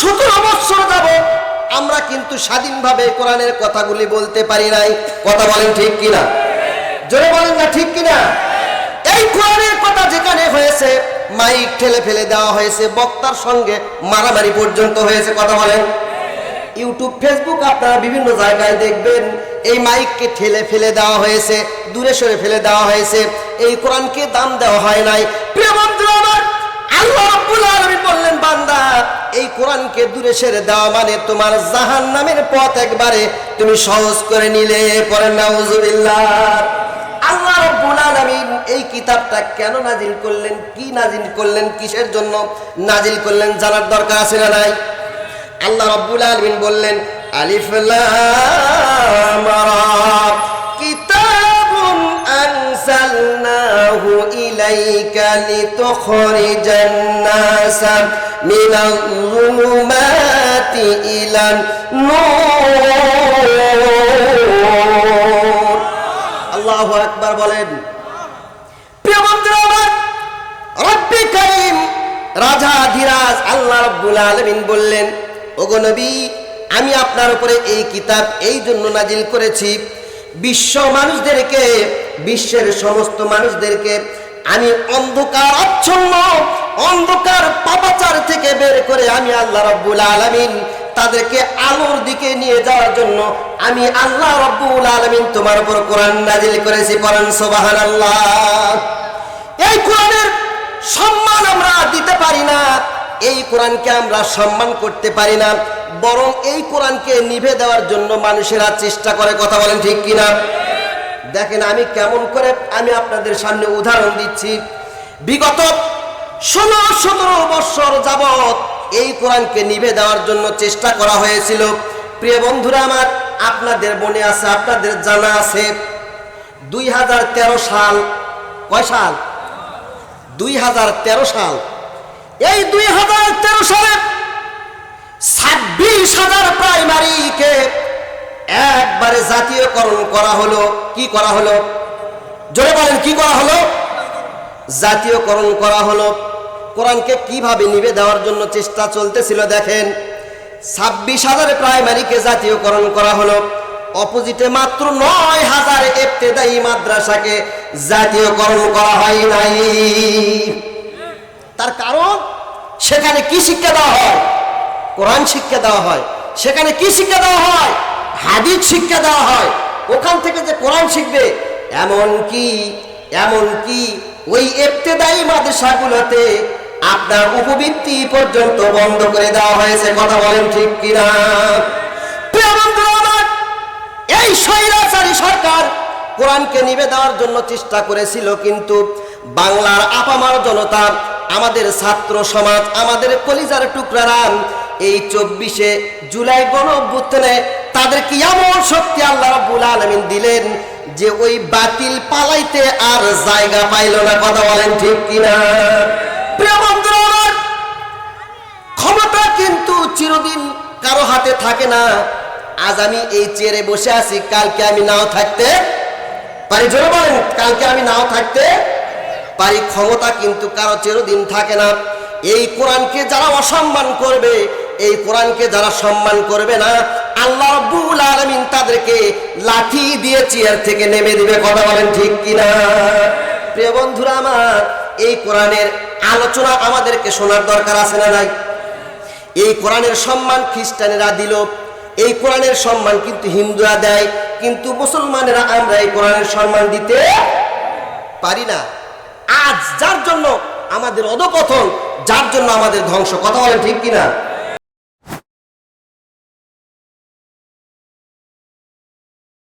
সতেরো বছর যাব। আমরা কিন্তু স্বাধীনভাবে কোরআনের কথাগুলি বলতে পারি নাই। কথা বলেন ঠিক কিনা? জোরে বলেন না ঠিক কিনা? এই কোরআনের কথা যেখানে হয়েছে, মাইক ঠেলে ফেলে দেওয়া হয়েছে, বক্তার সঙ্গে মারামারি পর্যন্ত হয়েছে, কথা বলেন। ইউটিউব, ফেসবুক আপনারা বিভিন্ন জায়গায় দেখবেন, এই মাইককে ঠেলে ফেলে দেওয়া হয়েছে, দূরে সরে ফেলে দেওয়া হয়েছে, এই কোরআনকে দাম দেওয়া হয় নাই। প্রিয় বন্ধুরা আমার, আল্লাহ বললেন, বান্দা এই কোরআনকে দূরে সেরে দেওয়া মানে তোমার জাহান্নামের পথ একবারে তুমি সহজ করে নিলে, পরে নাউজুবিল্লাহ। আল্লাহ রাব্বুল আলামিন এই কিতাবটা কেন নাজিল করলেন, কি নাজিল করলেন, কিসের জন্য নাজিল করলেন জানার দরকার আছে না নাই? আল্লাহ রাব্বুল আলামিন বললেন, আলিফ লাম রা। নূর। আল্লাহু বলেন রাজা ধীরাজ আল্লাহ রব্বুল আলমিন বললেন, ওগো আমি আপনার উপরে এই কিতাব এই জন্য নাজিল করেছি, বিশ্ব মানুষদেরকে, বিশ্বের সমস্ত মানুষদেরকে আমি অন্ধকার আচ্ছন্ন অন্ধকার পাপাচার থেকে বের করে আমি আল্লাহ রব্বুল আলমিন তাদেরকে আলোর দিকে নিয়ে যাওয়ার জন্য আমি আল্লাহ রব্বুল আলমিন তোমার উপর কোরআন নাজিল করেছি। কোরআন সোবাহান আল্লাহ এই কোরআনের সম্মান আমরা দিতে পারি না, এই কোরআনকে আমরা সম্মান করতে পারি না, বরং এই কোরআনকে নিভে দেওয়ার জন্য মানুষেরা চেষ্টা করে। কথা বলেন ঠিক কিনা? দেখেন আমি কেমন করে আমি আপনাদের সামনে উদাহরণ দিচ্ছি। বিগত ষোলো, সতেরো বৎসর যাবৎ এই কোরআনকে নিভে দেওয়ার জন্য চেষ্টা করা হয়েছিল। প্রিয় বন্ধুরা আমার, আপনাদের মনে আছে, আপনাদের জানা আছে, দুই হাজার তেরো সাল, কয় সাল? দুই হাজার তেরো সাল। এই দুই হাজার তেরো সালে ছাব্বিশ হাজার প্রাইমারিকে একবারে জাতীয়করণ করা হলো, কি করা হলো? জোরে বলেন, কি করা হলো? জাতীয়করণ করা হলো। কোরআনকে কীভাবে নিবে দেওয়ার জন্য চেষ্টা চলতেছিল, দেখেন। ছাব্বিশ হাজার প্রাইমারিকে জাতীয়করণ করা হলো। অপোজিটে মাত্র নয় হাজার এফতেদায়ী মাদ্রাসাকে জাতীয়করণ করা হয় নাই। তার কারণ, সেখানে কি শিক্ষা দেওয়া হয়? কোরআন শিক্ষা দেওয়া হয়। সেখানে কি শিক্ষা দেওয়া হয়? হাদিস শিক্ষা দেওয়া হয়, ওখান থেকে যে কোরআন শিখবে, এমন কি এমন কি, ওই এফতেদায়ী মাদ্রাসাগুলোতে আপনার উপবৃত্তি পর্যন্ত বন্ধ করে দেওয়া হয়েছে, কথা বলেন ঠিক কিনা? এই স্বৈরাচারী সরকার কোরআনকে নিবে দেওয়ার জন্য চেষ্টা করেছিল, কিন্তু বাংলার আপামার জনতা, আমাদের ছাত্র সমাজ, আমাদের কলিজার টুকরারাম এই চব্বিশে জুলাই গণ অভ্যুত্থানে তাদেরকে এমন শক্তি আল্লাহ রাব্বুল আলামিন দিলেন যে ওই বাতিল পালাইতে আর জায়গা পাইল না? কথা বলেন ঠিক কিনা? ক্ষমতা কিন্তু চিরদিন কারও হাতে থাকে না। আজ আমি এই চেয়ারে বসে আছি, কালকে আমি নাও থাকতে পারি। জোরে বলেন, কালকে আমি নাও থাকতে পারি। ক্ষমতা কিন্তু কারও চিরদিন থাকে না। এই কোরআনকে যারা অসম্মান করবে, এই কোরআনকে যারা সম্মান করবে না, আল্লাহ আলামিন তাদেরকে লাঠি দিয়ে চেয়ার থেকে নেমে দিবে, কথা বলেন ঠিক কিনা? প্রিয় বন্ধুরা আমার, এই কোরআনের আলোচনা আমাদেরকে শোনার দরকার আছে না নাই? এই কোরআনের সম্মান খ্রিস্টানেরা দিল, এই কোরআনের সম্মান কিন্তু হিন্দুরা দেয়, কিন্তু মুসলমানেরা আমরা এই কোরআনের সম্মান দিতে পারি না। আজ যার জন্য আমাদের অধপতন, যার জন্য আমাদের ধ্বংস, কথা বলেন ঠিক কিনা?